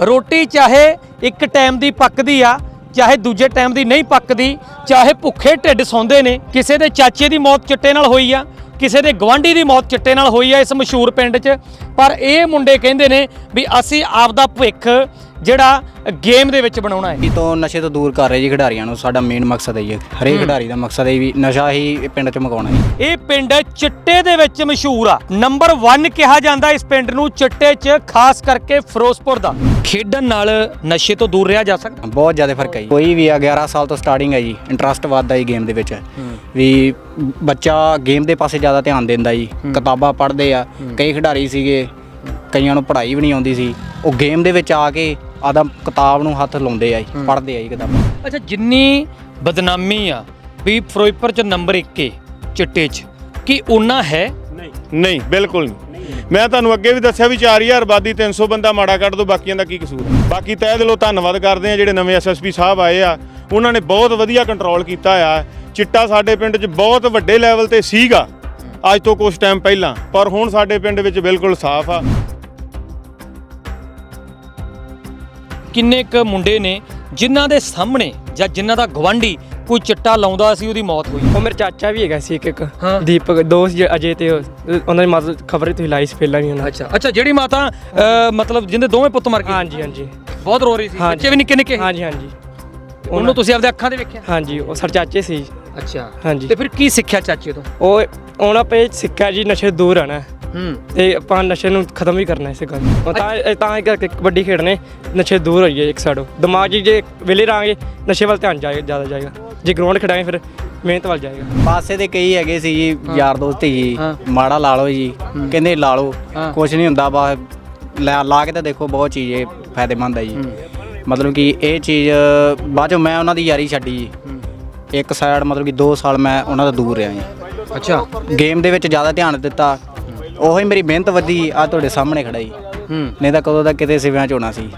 ਰੋਟੀ ਚਾਹੇ ਇੱਕ ਟਾਈਮ ਦੀ ਪੱਕਦੀ ਆ, ਚਾਹੇ ਦੂਜੇ ਟਾਈਮ ਦੀ ਨਹੀਂ ਪੱਕਦੀ, ਚਾਹੇ ਭੁੱਖੇ ਢਿੱਡ ਸੌਂਦੇ ਨੇ, ਕਿਸੇ ਦੇ ਚਾਚੇ ਦੀ ਮੌਤ ਚਿੱਟੇ ਨਾਲ ਹੋਈ ਆ, ਕਿਸੇ ਦੇ ਗਵਾਂਢੀ ਦੀ ਮੌਤ ਚਿੱਟੇ ਨਾਲ ਹੋਈ ਆ ਇਸ ਮਸ਼ਹੂਰ ਪਿੰਡ 'ਚ। ਪਰ ਇਹ ਮੁੰਡੇ ਕਹਿੰਦੇ ਨੇ ਵੀ ਅਸੀਂ ਆਪਦਾ ਭਵਿੱਖ ਜਿਹੜਾ ਗੇਮ ਦੇ ਵਿੱਚ ਬਣਾਉਣਾ ਹੈ। ਇਹ ਤੋਂ ਨਸ਼ੇ ਤੋਂ ਦੂਰ ਕਰ ਰਹੇ ਜੀ ਖਿਡਾਰੀਆਂ ਨੂੰ ਸਾਡਾ ਮੇਨ ਮਕਸਦ ਹੈ ਜੀ ਹਰੇਕ ਖਿਡਾਰੀ ਦਾ ਮਕਸਦ ਹੈ ਵੀ ਨਸ਼ਾ ਹੀ ਪਿੰਡ 'ਚ ਮਕਾਉਣਾ ਜੀ ਇਹ ਪਿੰਡ ਚਿੱਟੇ ਦੇ ਵਿੱਚ ਮਸ਼ਹੂਰ ਆ। ਨੰਬਰ 1 ਕਿਹਾ ਜਾਂਦਾ ਇਸ ਪਿੰਡ ਨੂੰ ਚਿੱਟੇ 'ਚ ਖਾਸ ਕਰਕੇ ਫਿਰੋਜ਼ਪੁਰ ਦਾ। ਖੇਡਣ ਨਾਲ ਨਸ਼ੇ ਤੋਂ ਦੂਰ ਰਿਹਾ ਜਾ ਸਕਦਾ? ਬਹੁਤ ਜ਼ਿਆਦਾ ਫ਼ਰਕ ਹੈ ਜੀ। ਕੋਈ ਵੀ ਆ 11 ਸਾਲ ਤੋਂ ਸਟਾਰਟਿੰਗ ਹੈ ਜੀ। ਇੰਟਰਸਟ ਵੱਧਦਾ ਜੀ ਗੇਮ ਦੇ ਵਿੱਚ। ਵੀ ਬੱਚਾ ਗੇਮ ਦੇ ਪਾਸੇ ਜ਼ਿਆਦਾ ਧਿਆਨ ਦਿੰਦਾ ਜੀ। ਕਿਤਾਬਾਂ ਪੜ੍ਹਦੇ ਆ। ਕਈ ਖਿਡਾਰੀ ਸੀਗੇ ਕਈਆਂ ਨੂੰ ਪੜ੍ਹਾਈ ਵੀ ਨਹੀਂ ਆਉਂਦੀ ਸੀ। ਉਹ ਗੇਮ ਦੇ ਵਿੱਚ ਆ ਕੇ ਆਦਾ ਕਿਤਾਬ ਨੂੰ ਹੱਥ ਲਾਉਂਦੇ ਆ ਜੀ ਪੜ੍ਹਦੇ ਆ ਜੀ ਕਿਤਾਬਾਂ। ਅੱਛਾ ਜਿੰਨੀ ਬਦਨਾਮੀ ਆ ਵੀ ਫਿਰੋਜ਼ਪੁਰ 'ਚ ਨੰਬਰ 1 ਏ ਚਿੱਟੇ 'ਚ ਕੀ ਉਹਨਾਂ ਹੈ? ਨਹੀਂ। ਨਹੀਂ ਬਿਲਕੁਲ ਨਹੀਂ। ਮੈਂ ਤੁਹਾਨੂੰ ਅੱਗੇ ਵੀ ਦੱਸਿਆ ਵੀ 4000 ਆਬਾਦੀ 300 ਬੰਦਾ ਮਾੜਾ ਕੱਢ ਦੋ ਬਾਕੀਆਂ ਦਾ ਕੀ ਕਸੂਰ? ਬਾਕੀ ਤਹਿ ਦਿਲੋਂ ਧੰਨਵਾਦ ਕਰਦੇ ਆ ਜਿਹੜੇ ਨਵੇਂ ਐਸਐਸਪੀ ਸਾਹਿਬ ਆਏ ਆ। ਉਹਨਾਂ ਨੇ ਬਹੁਤ ਵਧੀਆ ਕੰਟਰੋਲ ਕੀਤਾ ਆ। ਚਿੱਟਾ ਸਾਡੇ ਪਿੰਡ 'ਚ ਬਹੁਤ ਵੱਡੇ ਲੈਵਲ ਤੇ ਸੀਗਾ। ਅੱਜ ਤੋਂ ਕੁਝ ਟਾਈਮ ਪਹਿਲਾਂ। ਪਰ ਹੁਣ ਸਾਡੇ ਪਿੰਡ ਵਿੱਚ ਬਿਲਕੁਲ ਸਾਫ਼ ਆ। ਕਿੰਨੇ ਕ ਮੁੰਡੇ ਨੇ ਜਿਨ੍ਹਾਂ ਦੇ ਸਾਹਮਣੇ ਜਾਂ ਜਿਨ੍ਹਾਂ ਦਾ ਗਵਾਂਢੀ ਕੋਈ ਚਿੱਟਾ ਲਾਉਂਦਾ ਸੀ ਉਹਦੀ ਮੌਤ ਹੋਈ? ਉਹ ਮੇਰਾ ਚਾਚਾ ਵੀ ਹੈਗਾ ਸੀ ਇੱਕ ਇੱਕ ਹਾਂ। ਦੀਪਕ ਦੋਸਤ ਜ- ਅਜੇ ਤੇ ਉਹ- ਉਹਨਾਂ ਦੀ ਮਦਦ ਖਬਰ ਤੁਸੀਂ ਲਾਈ ਸੀ ਪਹਿਲਾਂ ਵੀ ਉਹਨਾਂ ਅੱਛਾ ਅੱਛਾ ਜਿਹੜੀ ਮਾਤਾ ਅ, ਮਤਲਬ ਜਿੰਦੇ ਦੋਵੇਂ ਪੁੱਤ ਮਰ ਗਏ? ਹਾਂਜੀ ਹਾਂਜੀ। ਬਹੁਤ ਰੋ ਰਹੀ ਸੀ। ਹਾਂਜੀ। ਬੱਚੇ ਵੀ ਨਿੱਕੇ ਨਿੱਕੇ ਹਾਂਜੀ ਹਾਂਜੀ। ਉਹਨੂੰ ਤੁਸੀਂ ਆਪਦੇ ਅੱਖਾਂ ਦੇ ਵੇਖਿਆ? ਹਾਂਜੀ ਉਹ ਸਰ ਚਾਚੇ ਸੀ। ਅੱਛਾ। ਹਾਂਜੀ। ਤੇ ਫਿਰ ਕੀ ਸਿੱਖਿਆ ਚਾਚੇ ਤੋਂ? ਉਹ ਉਹਨਾਂ ਪੇ ਸਿੱਖਿਆ ਜੀ ਨਸ਼ੇ ਤੋਂ ਦੂਰ ਰਹਿਣਾ। ਹੈ। ਹੂੰ ਤੇ ਆਪਾਂ ਨਸ਼ੇ ਨੂੰ ਖਤਮ ਵੀ ਕਰਨਾ ਇਸੇ ਗੱਲ। ਉਹ ਤਾਂ ਤਾਂ ਇਹ ਕਰਕੇ ਕਬੱਡੀ ਖੇਡਣੇ ਨਸ਼ੇ ਤੋਂ ਦੂਰ ਹੋਈਏ ਇੱਕ ਸਾਈਡੋਂ ਦਿਮਾਗ 'ਚ ਜੇ ਵਿਲੇ ਰਾਂਗੇ ਨਸ਼ੇ ਵੱਲ ਧਿਆਨ ਜਾਏਗਾ ਜ਼ਿਆਦਾ ਜਾਏਗਾ। ਜੇ ਗਰਾਊਂਡ ਖਿਡਾਂਗੇ ਫਿਰ ਮਿਹਨਤ ਵੱਲ ਜਾਏਗਾ। ਪਾਸੇ ਦੇ ਕਈ ਹੈਗੇ ਸੀ ਜੀ ਯਾਰ ਦੋਸਤ ਹੀ ਜੀ। ਹਾਂ। ਮਾੜਾ ਲਾ ਲਓ ਜੀ। ਕਹਿੰਦੇ ਲਾ ਲਓ। ਹਾਂ। ਕੁਝ ਨਹੀਂ ਹੁੰਦਾ ਬਾ ਲਾ ਲਾ ਕੇ ਤਾਂ ਦੇਖੋ ਬਹੁਤ ਚੀਜ਼ ਇਹ ਫਾਇਦੇਮੰਦ ਹੈ ਜੀ। ਮਤਲਬ ਕਿ ਇਹ ਚੀਜ਼ ਬਾਅਦ ਚੋਂ ਮੈਂ ਉਹਨਾਂ ਦੀ ਯਾਰੀ ਛੱਡੀ ਜੀ। ਇੱਕ ਸਾਈਡ ਮਤਲਬ ਕਿ 2 ਸਾਲ ਮੈਂ ਉਹਨਾਂ ਤੋਂ ਦੂਰ ਰਿਹਾ ਜੀ। ਅੱਛਾ। ਗੇਮ ਦੇ ਵਿੱਚ ਜ਼ਿਆਦਾ ਧਿਆਨ ਦਿੱਤਾ। ਉਹੀ ਮੇਰੀ ਮਿਹਨਤ ਵਧੀ ਆ ਤੁਹਾਡੇ ਸਾਹਮਣੇ ਖੜਾ ਜੀ। ਹੂੰ। ਨਹੀਂ ਤਾਂ ਕਦੋਂ ਦਾ ਕਿਤੇ ਸਿਵਿਆਂ ਚ ਹੋਣਾ ਸੀ।